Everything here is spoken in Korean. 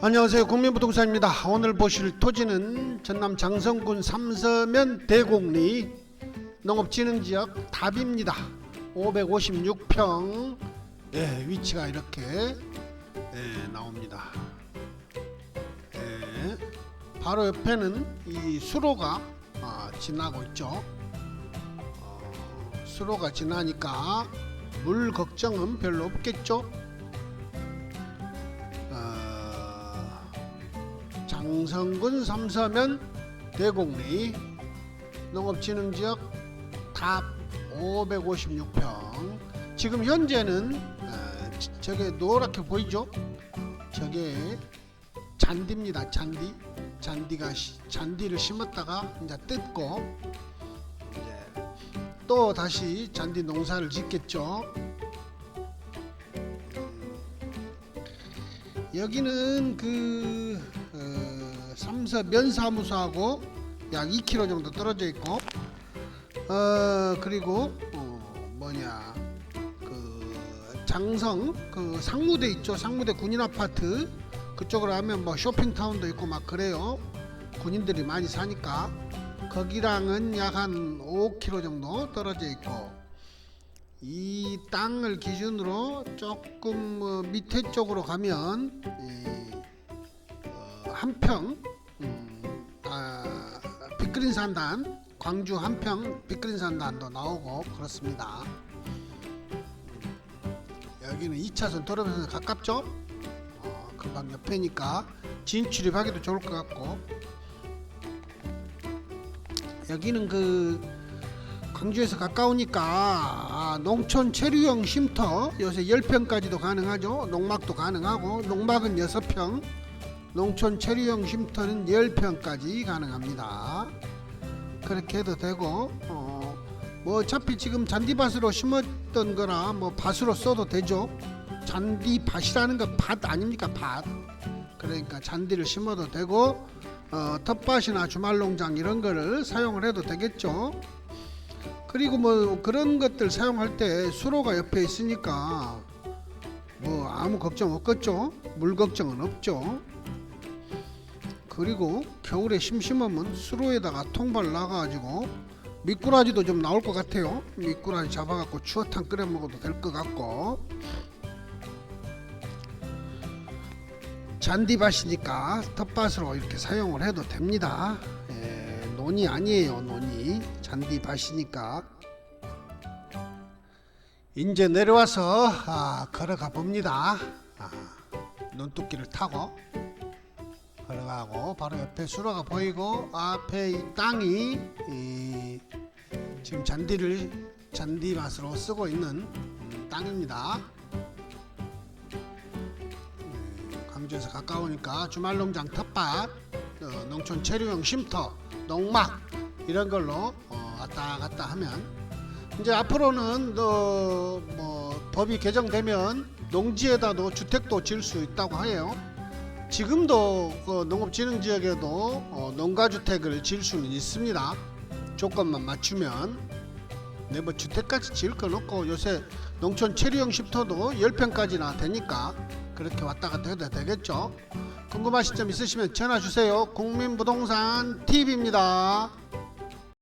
안녕하세요. 국민부동산입니다. 오늘 보실 토지는 전남 장성군 삼서면 대곡리 농업진흥지역 답입니다. 556평. 예, 위치가 이렇게 예, 나옵니다. 예, 바로 옆에는 이 수로가 아, 지나고 있죠. 어, 수로가 지나니까 물 걱정은 별로 없겠죠 장성군 삼서면 대곡리 농업진흥지역 답 556평. 지금 현재는 어, 지- 저게 노랗게 보이죠? 저게 잔디입니다 잔디. 잔디가 시- 잔디를 심었다가 이제 뜯고 이제 또 다시 잔디 농사를 짓겠죠? 여기는 그 어, 삼서 면사무소하고 약 2km 정도 떨어져 있고 어 그리고 어, 뭐냐 그 장성 그 상무대 있죠. 상무대 군인 아파트. 그쪽으로 하면 뭐 쇼핑타운도 있고 막 그래요. 군인들이 많이 사니까. 거기랑은 약 한 5km 정도 떨어져 있고 이 땅을 기준으로 조금 어, 밑에 쪽으로 가면 어, 한평 음, 아, 빅그린 산단 광주 한평 빅그린 산단도 나오고 그렇습니다. 여기는 2차선 도로변에서 가깝죠? 어, 금방 옆에니까 진출입하기도 좋을 것 같고 여기는 그 광주에서 가까우니까 아, 농촌 체류형 쉼터 요새 10평까지도 가능하죠. 농막도 가능하고 농막은 6평, 농촌 체류형 쉼터는 10평까지 가능합니다. 그렇게 해도 되고 어, 뭐 어차피 지금 잔디밭으로 심었던 거나 뭐 밭으로 써도 되죠. 잔디밭이라는 건 밭 아닙니까? 밭. 그러니까 잔디를 심어도 되고 어, 텃밭이나 주말농장 이런 거를 사용을 해도 되겠죠. 그리고 뭐 그런 것들 사용할 때 수로가 옆에 있으니까 뭐 아무 걱정 없겠죠. 물 걱정은 없죠. 그리고 겨울에 심심하면 수로에다가 통발 나가가지고 미꾸라지도 좀 나올 것 같아요. 미꾸라지 잡아갖고 추어탕 끓여 먹어도 될 것 같고 잔디밭이니까 텃밭으로 이렇게 사용을 해도 됩니다. 예, 논이 아니에요, 논이 잔디밭이니까. 이제 내려와서 아, 걸어가 봅니다. 아, 논뚝기를 타고 걸어가고 바로 옆에 수로가 보이고 앞에 이 땅이 이, 지금 잔디를 잔디밭으로 쓰고 있는 음, 땅입니다. 광주에서 가까우니까 주말농장 텃밭, 어, 농촌 체류용 쉼터, 농막 이런 걸로 어, 왔다 갔다 하면 이제 앞으로는 어, 뭐 법이 개정되면 농지에다도 주택도 지을 수 있다고 해요. 지금도 그 농업진흥지역에도 어, 농가주택을 지을 수는 있습니다. 조건만 맞추면 네, 뭐 주택까지 지을 건 없고 요새 농촌 체류형 쉼터도 10평까지나 되니까 그렇게 왔다 갔다 해도 되겠죠. 궁금하신 점 있으시면 전화 주세요. 국민부동산 TV입니다.